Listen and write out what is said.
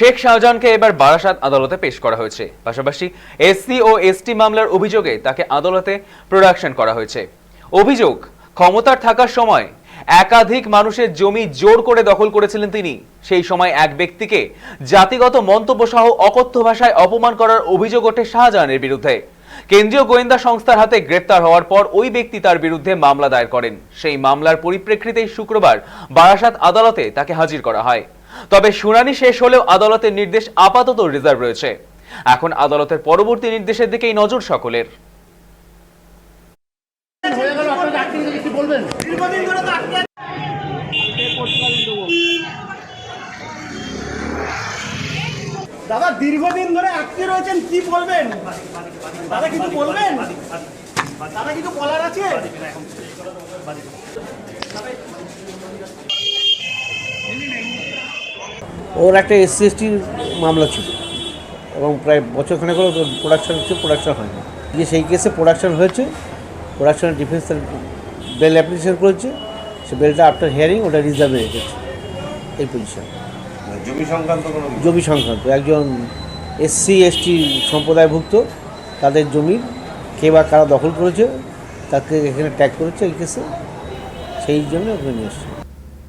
শেখ শাহজাহানকে এবার বারাসাত আদালতে পেশ করা হয়েছে। পাশাপাশি এসসি ও এসটি মামলার অভিযোগে তাকে আদালতে প্রোডাকশন করা হয়েছে। অভিযোগ, ক্ষমতার থাকার সময় একাধিক মানুষের জমি জোর করে দখল করেছিলেন তিনি। সেই সময় এক ব্যক্তিকে জাতিগত মন্তব্য সহ অকথ্য ভাষায় অপমান করার অভিযোগ ওঠে শাহজাহানের বিরুদ্ধে। কেন্দ্রীয় গোয়েন্দা সংস্থার হাতে গ্রেপ্তার হওয়ার পর ওই ব্যক্তি তার বিরুদ্ধে মামলা দায়ের করেন। সেই মামলার পরিপ্রেক্ষিতেই শুক্রবার বারাসাত আদালতে তাকে হাজির করা হয়। তবে শুনানি শেষ হলেও আদালতের নির্দেশ আপাতত রিজার্ভ রয়েছে। এখন আদালতের পরবর্তী নির্দেশের দিকেই নজর সকলের। দাদা, দীর্ঘদিন ধরে আটকে রয়েছেন, কি বলবেন? দাদা, কিছু বলবেন? দাদা, কিছু বলার আছে? ওর একটা এসসি এসটির মামলা ছিল। এবং প্রায় বছরখানেক হলো প্রোডাকশন হচ্ছে প্রোডাকশন হয়নি। যে সেই কেসে প্রোডাকশন হয়েছে প্রোডাকশনের ডিফেন্স বেল অ্যাপ্লিকেশন করেছে সে বেলটা আফটার হিয়ারিং ওটা রিজার্ভে রেখেছে এই পজিশন জমি সংক্রান্ত জমি সংক্রান্ত একজন এসসি এসটি সম্প্রদায়ভুক্ত তাদের জমি কে বা কারা দখল করেছে তাকে এখানে ট্যাগ করেছে এই কেসে সেই জন্য ওখানে নিয়ে এসছে।